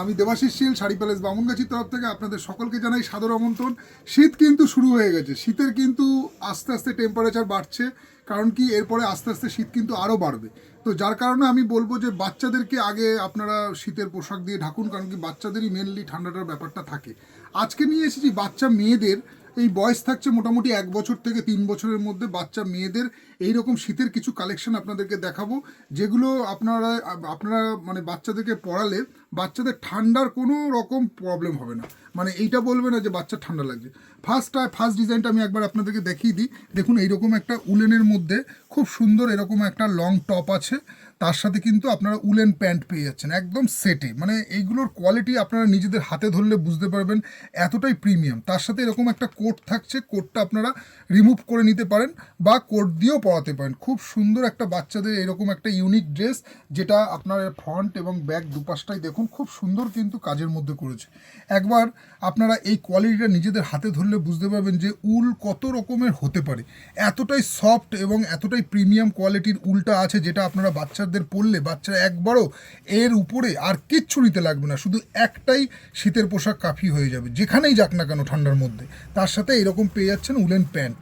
আমি দেবাশিস শীল, শাড়ি প্যালেস বামুনগাছির তরফ থেকে আপনাদের সকলকে জানাই সাদর আমন্ত্রণ। শীত কিন্তু শুরু হয়ে গেছে। শীতের কিন্তু আস্তে আস্তে টেম্পারেচার বাড়ছে, কারণ কি এরপরে আস্তে আস্তে শীত কিন্তু আরও বাড়বে। তো যার কারণে আমি বলব যে বাচ্চাদেরকে আগে আপনারা শীতের পোশাক দিয়ে ঢাকুন, কারণ কি বাচ্চাদেরই মেনলি ঠান্ডাটার ব্যাপারটা থাকে। আজকে নিয়ে এসেছি বাচ্চা মেয়েদের এই বয়স থাকছে মোটামুটি এক বছর থেকে তিন বছরের মধ্যে বাচ্চা মেয়েদের। এই রকম শীতের কিছু কালেকশন আপনাদেরকে দেখাবো, যেগুলো আপনারা আপনারা মানে বাচ্চাদেরকে পড়ালে বাচ্চাদের ঠান্ডার কোনো রকম প্রবলেম হবে না। মানে এইটা বলবে না যে বাচ্চা ঠান্ডা লাগছে। ফার্স্ট ফার্স্ট ডিজাইনটা আমি একবার আপনাদেরকে দেখিয়ে দিই। দেখুন, এইরকম একটা উলেনের মধ্যে খুব সুন্দর এরকম একটা লং টপ আছে। তার সাথে কিন্তু আপনারা উলেন প্যান্ট পেয়ে যাচ্ছেন, একদম সেটে। মানে এইগুলোর কোয়ালিটি আপনারা নিজেদের হাতে ধরলে বুঝতে পারবেন, এতটাই প্রিমিয়াম তার সাথে এরকম একটা কোট থাকছে, কোটটা আপনারা রিমুভ করে নিতে পারেন বা কোট দিয়েও পরাতে পারেন। খুব সুন্দর একটা বাচ্চাদের এরকম একটা ইউনিক ড্রেস যেটা আপনার ফ্রন্ট এবং ব্যাক দুপাশটাই দেখুন, খুব সুন্দর কিন্তু কাজের মধ্যে করেছে। একবার আপনারা এই কোয়ালিটিটা নিজেদের হাতে ধরলে বুঝতে পারবেন যে উল কত রকমের হতে পারে। এতটাই সফট এবং এতটাই প্রিমিয়াম কোয়ালিটির উলটা আছে, যেটা আপনারা বাচ্চাদের পরলে বাচ্চারা একবারও এর উপরে আর কিচ্ছু নিতে লাগবে না। শুধু একটাই শীতের পোশাক কাফি হয়ে যাবে, যেখানেই যাক না কেন ঠান্ডার মধ্যে। তার সাথে এরকম পেয়ে যাচ্ছেন উলেন প্যান্ট।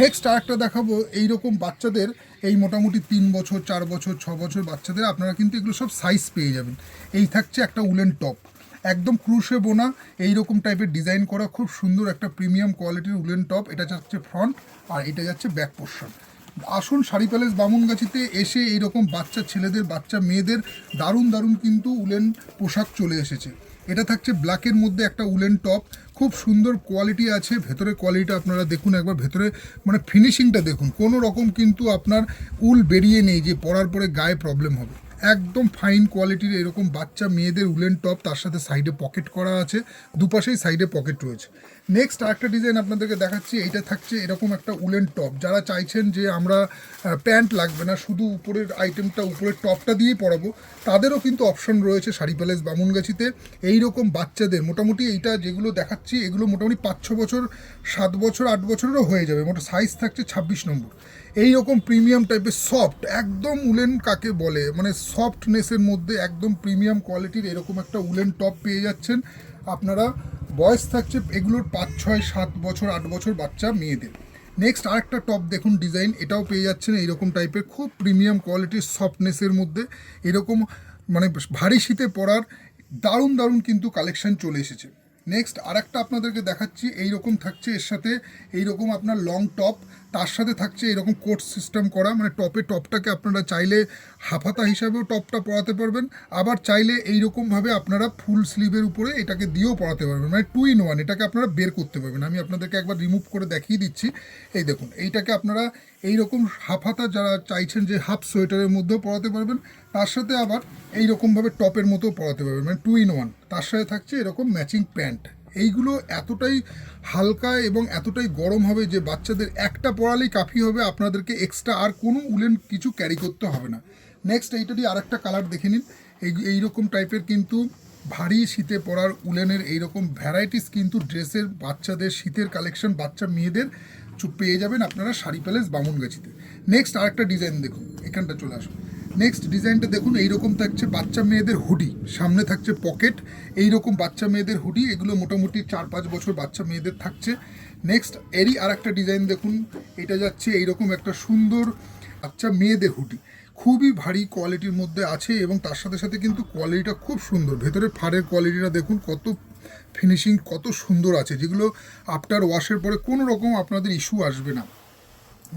নেক্সট আর একটা দেখাবো, এইরকম বাচ্চাদের এই মোটামুটি তিন বছর, চার বছর, ছ বছর বাচ্চাদের আপনারা কিন্তু এগুলো সব সাইজ পেয়ে যাবেন। এই থাকছে একটা উলেন টপ। একদম ক্রুশে বোনা এইরকম টাইপের ডিজাইন করা খুব সুন্দর একটা প্রিমিয়াম কোয়ালিটির উলেন টপ। এটা যাচ্ছে ফ্রন্ট আর এটা যাচ্ছে ব্যাক পোর্শন আসুন শাড়ি প্যালেস বামুনগাছিতে এসে এইরকম বাচ্চা ছেলেদের, বাচ্চা মেয়েদের দারুণ দারুণ কিন্তু উলেন পোশাক চলে এসেছে। এটা থাকছে ব্ল্যাকের মধ্যে একটা উলেন টপ খুব সুন্দর কোয়ালিটি আছে ভেতরে কোয়ালিটিটা আপনারা দেখুন একবার, ভেতরে মানে ফিনিশিংটা দেখুন। কোনো রকম কিন্তু আপনার উল বেরিয়ে নেই যে পরার পরে গায়ে প্রবলেম হবে। একদম ফাইন কোয়ালিটির এরকম বাচ্চা মেয়েদের উলেন টপ তার সাথে সাইডে পকেট করা আছে। দুপাশেই সাইডে পকেট রয়েছে। নেক্সট আরেকটা ডিজাইন আপনাদেরকে দেখাচ্ছি, এইটা থাকছে এরকম একটা উলেন টপ যারা চাইছেন যে আমরা প্যান্ট লাগবে না, শুধু উপরের আইটেমটা উপরের টপটা দিয়েই পরাবো, তাদেরও কিন্তু অপশন রয়েছে শাড়ি প্যালেস বামুনগাছিতে এইরকম বাচ্চাদের, মোটামুটি এইটা যেগুলো দেখাচ্ছি, এগুলো মোটামুটি পাঁচ ছ বছর, সাত বছর, আট বছরেরও হয়ে যাবে, মোটা সাইজ থাকছে ছাব্বিশ নম্বর। এই রকম প্রিমিয়াম টাইপের সফট একদম উলেন কাকে বলে মানে সফটনেসের মধ্যে একদম প্রিমিয়াম কোয়ালিটির এরকম একটা উলেন টপ পেয়ে যাচ্ছেন। আপনারা বয়স থাকছে এগুলোর পাঁচ, ছয়, সাত বছর, আট বছর বাচ্চা মেয়েদের। নেক্সট আরেকটা টপ দেখুন ডিজাইন এটাও পেয়ে যাচ্ছেন এইরকম টাইপের খুব প্রিমিয়াম কোয়ালিটির সফটনেসের মধ্যে। এরকম মানে ভারী শীতে পরার দারুণ দারুণ কিন্তু কালেকশন চলে এসেছে। নেক্সট আরেকটা আপনাদেরকে দেখাচ্ছি, এইরকম থাকছে, এর সাথে এইরকম আপনার লং টপ তার সাথে থাকছে এরকম কোট সিস্টেম করা মানে টপে টপটাকে আপনারা চাইলে হাফাতা হিসাবেও টপটা পরাতে পারবেন, আবার চাইলে এইরকমভাবে আপনারা ফুল স্লিভের উপরে এটাকে দিয়েও পরাতে পারবেন মানে টু ইন ওয়ান, এটাকে আপনারা বের করতে পারবেন। আমি আপনাদেরকে একবার রিমুভ করে দেখিয়ে দিচ্ছি। এই দেখুন, এইটাকে আপনারা এইরকম হাফ হাতা যারা চাইছেন যে হাফ সোয়েটারের মধ্যেও পরাতে পারবেন, তার সাথে আবার এইরকমভাবে টপের মতো পরাতে পারবেন মানে টু ইন ওয়ান। তার সাথে থাকছে এরকম ম্যাচিং প্যান্ট। এইগুলো এতটাই হালকা এবং এতটাই গরম হবে যে বাচ্চাদের একটা পড়ালেই কাফি হবে, আপনাদেরকে এক্সট্রা আর কোনো উলেন কিছু ক্যারি করতে হবে না। নেক্সট এইটারই আরেকটা কালার দেখে নিন। এই, এইরকম টাইপের কিন্তু ভারী শীতে পরার উলেনের এইরকম ভ্যারাইটিস কিন্তু ড্রেসের বাচ্চাদের, শীতের কালেকশন বাচ্চা মেয়েদের পেয়ে যাবেন আপনারা শাড়ি প্যালেস বামুনগাছিতে। নেক্সট আরেকটা ডিজাইন দেখুন, এখানটা চলে আসুন। নেক্সট ডিজাইনটা দেখুন, এইরকম থাকছে বাচ্চা মেয়েদের হুডি। সামনে থাকছে পকেট, এইরকম বাচ্চা মেয়েদের হুডি, এগুলো মোটামুটি চার পাঁচ বছর বাচ্চা মেয়েদের থাকছে। নেক্সট এরই আর একটা ডিজাইন দেখুন, এটা যাচ্ছে এইরকম একটা সুন্দর বাচ্চা মেয়েদের হুডি। খুবই ভারী কোয়ালিটির মধ্যে আছে এবং তার সাথে সাথে কিন্তু কোয়ালিটিটা খুব সুন্দর। ভেতরে ফাড়ের কোয়ালিটিটা দেখুন, কত ফিনিশিং কত সুন্দর আছে। যেগুলো আফটার ওয়াশের পরে কোনো রকম আপনাদের ইস্যু আসবে না।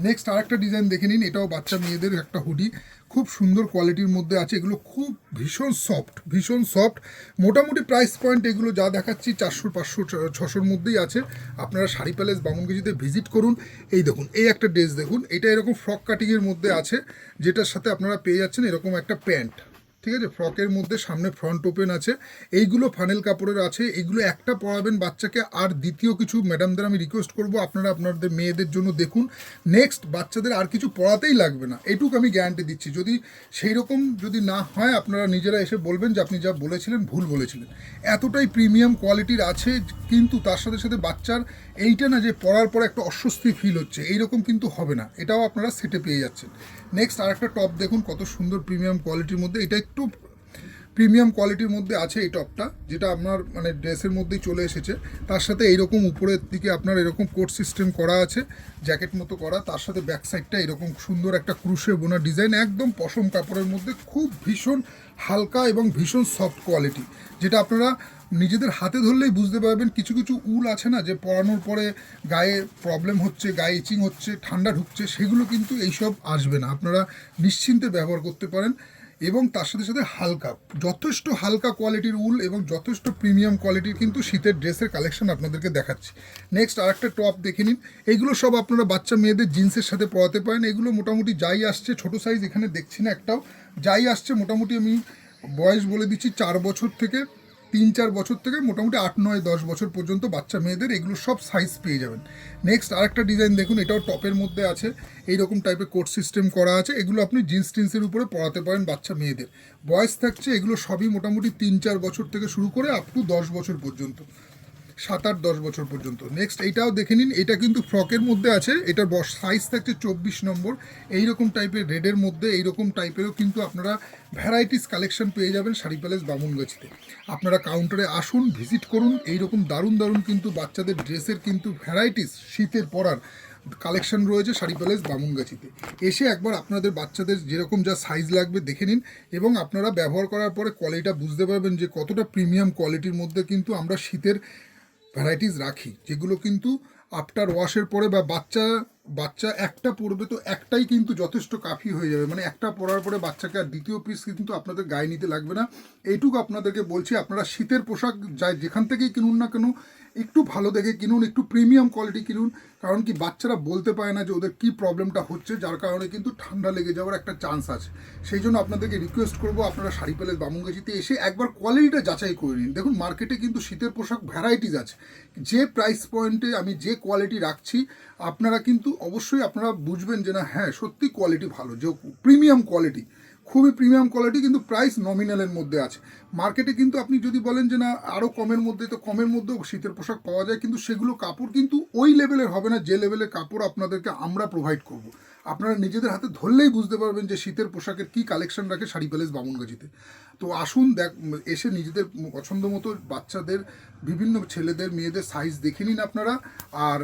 নেক্সট আরেকটা ডিজাইন দেখে নিন, এটাও বাচ্চা মেয়েদের একটা হুডি। খুব সুন্দর কোয়ালিটির মধ্যে আছে। এগুলো খুব ভীষণ সফট ভীষণ সফট মোটামুটি প্রাইস পয়েন্ট এগুলো যা দেখাচ্ছি চারশো, পাঁচশো ছশোর মধ্যেই আছে। আপনারা শাড়ি প্যালেস বামুনগিজিতে ভিজিট করুন। এই দেখুন, এই একটা ড্রেস দেখুন। এটা এরকম ফ্রক কাটিংয়ের মধ্যে আছে, যেটার সাথে আপনারা পেয়ে যাচ্ছেন এরকম একটা প্যান্ট ঠিক আছে? ফ্রকের মধ্যে সামনে ফ্রন্ট ওপেন আছে। এইগুলো ফানেল কাপড়ের আছে। এইগুলো একটা পরাবেন বাচ্চাকে। আর দ্বিতীয় কিছু ম্যাডামদের আমি রিকোয়েস্ট করব, আপনারা আপনাদের মেয়েদের জন্য দেখুন। নেক্সট বাচ্চাদের আর কিছু পড়াতেই লাগবে না। এইটুকু আমি গ্যারান্টি দিচ্ছি। যদি সেই রকম যদি না হয়, আপনারা নিজেরা এসে বলবেন যে আপনি যা বলেছিলেন, ভুল বলেছিলেন। এতটাই প্রিমিয়াম কোয়ালিটির আছে, কিন্তু তার সাথে সাথে বাচ্চার এইটা না যে পড়ার পর একটা অস্বস্তি ফিল হচ্ছে। এইরকম কিন্তু হবে না। এটাও আপনারা সেটে পেয়ে যাচ্ছেন। নেক্সট আরেকটা টপ দেখুন, কত সুন্দর প্রিমিয়াম কোয়ালিটির মধ্যে। এটা একটু প্রিমিয়াম কোয়ালিটির মধ্যে আছে এই টপটা, যেটা আপনার মানে ড্রেসের মধ্যেই চলে এসেছে। তার সাথে এইরকম উপরের দিকে আপনার এরকম কোট সিস্টেম করা আছে জ্যাকেট মতো করা, তার সাথে ব্যাক সাইডটা এরকম সুন্দর একটা ক্রুশে বোনা ডিজাইন একদম পশম কাপড়ের মধ্যে খুব ভীষণ হালকা এবং ভীষণ সফট কোয়ালিটি যেটা আপনারা নিজেদের হাতে ধরলেই বুঝতে পারবেন। কিছু কিছু উল আছে না, যে পরানোর পরে গায়ে প্রবলেম হচ্ছে, গায়ে ইচিং হচ্ছে, ঠান্ডা ঢুকছে, সেগুলো কিন্তু এইসব আসবে না। আপনারা নিশ্চিন্তে ব্যবহার করতে পারেন। এবং তার সাথে সাথে হালকা, যথেষ্ট হালকা কোয়ালিটির উল এবং যথেষ্ট প্রিমিয়াম কোয়ালিটির কিন্তু শীতের ড্রেসের কালেকশন আপনাদেরকে দেখাচ্ছি। নেক্সট আরেকটা টপ দেখে নিন। এইগুলো সব আপনারা বাচ্চা মেয়েদের জিন্সের সাথে পরাতে পারেন। এগুলো মোটামুটি যাই আসছে, ছোট সাইজ এখানে দেখছি না একটাও। যাই আসছে, মোটামুটি আমি বয়স বলে দিচ্ছি চার বছর থেকে। তিন চার বছর থেকে মোটামুটি আট, নয়, দশ বছর পর্যন্ত বাচ্চা মেয়েদের এগুলো সব সাইজ পেয়ে যাবেন। নেক্সট আরেকটা ডিজাইন দেখুন, এটাও টপের মধ্যে আছে। এই রকম টাইপের কোট সিস্টেম করা আছে। এগুলো আপনি জিন্স টিন্সের উপরে পড়াতে পারেন বাচ্চা মেয়েদের। বয়স থাকছে, এগুলো সবই মোটামুটি তিন, চার বছর থেকে শুরু করে আপ টু দশ বছর পর্যন্ত। সাত আট দশ বছর পর্যন্ত। নেক্সট এইটাও দেখে নিন, এটা কিন্তু ফ্রকের মধ্যে আছে, এটার সাইজ থাকছে চব্বিশ নম্বর। এইরকম টাইপের রেডের মধ্যে এইরকম টাইপেরও কিন্তু আপনারা ভ্যারাইটিস কালেকশন পেয়ে যাবেন শাড়ি প্যালেস বামুনগাছিতে। আপনারা কাউন্টারে আসুন ভিজিট করুন, এইরকম দারুণ দারুণ কিন্তু বাচ্চাদের ড্রেসের কিন্তু ভ্যারাইটিস শীতের পরার কালেকশন রয়েছে শাড়ি প্যালেস বামুনগাছিতে। এসে একবার আপনাদের বাচ্চাদের যেরকম যা সাইজ লাগবে দেখে নিন এবং আপনারা ব্যবহার করার পরে কোয়ালিটিটা বুঝতে পারবেন যে কতটা প্রিমিয়াম কোয়ালিটির মধ্যে কিন্তু আমরা শীতের ভ্যারাইটিস রাখি যেগুলো কিন্তু আফটার ওয়াশের পরে বা বাচ্চা বাচ্চা একটা পরবে তো একটাই কিন্তু যথেষ্ট কাফি হয়ে যাবে। মানে একটা পরার পরে বাচ্চাকে আর দ্বিতীয় পিস কিন্তু আপনাদের গায়ে নিতে লাগবে না। এইটুকু আপনাদেরকে বলছি, আপনারা শীতের পোশাক যাই যেখান থেকেই কিনুন না কেন, একটু ভালো দেখে কিনুন, একটু প্রিমিয়াম কোয়ালিটি কিনুন। কারণ কি বাচ্চারা বলতে পারে না যে ওদের কী প্রবলেমটা হচ্ছে, যার কারণে কিন্তু ঠান্ডা লেগে যাওয়ার একটা চান্স আছে। সেই জন্য আপনাদেরকে রিকোয়েস্ট করব, আপনারা শাড়ি প্যালেস বামুনগাছিতে এসে একবার কোয়ালিটিটা যাচাই করে নিন। দেখুন মার্কেটে কিন্তু শীতের পোশাক ভ্যারাইটিস আছে। যে প্রাইস পয়েন্টে আমি যে কোয়ালিটি রাখছি আপনারা কিন্তু অবশ্যই আপনারা বুঝবেন যে না হ্যাঁ সত্যি কোয়ালিটি ভালো। যে প্রিমিয়াম কোয়ালিটি খুবই প্রিমিয়াম কোয়ালিটি কিন্তু প্রাইস নমিনালের মধ্যে আছে। মার্কেটে কিন্তু আপনি যদি বলেন যে না আরও কমের মধ্যে, তো কমের মধ্যেও শীতের পোশাক পাওয়া যায়, কিন্তু সেগুলো কাপড় কিন্তু ওই লেভেলের হবে না, যে লেভেলের কাপড় আপনাদেরকে আমরা প্রোভাইড করব। আপনারা নিজেদের হাতে ধরলেই বুঝতে পারবেন যে শীতের পোশাকের কী কালেকশন রাখে শাড়ি প্যালেস বামুনগাছিতে। তো আসুন দেখ, এসে নিজেদের পছন্দ মতো বাচ্চাদের, বিভিন্ন ছেলেদের, মেয়েদের সাইজ দেখে নিন আপনারা। আর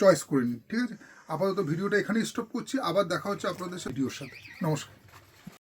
চয়েস করে নিন, ঠিক আছে? আপাতত ভিডিওটা এখানেই স্টপ করছি, আবার দেখা হচ্ছে আপনাদের ভিডিওর সাথে। নমস্কার।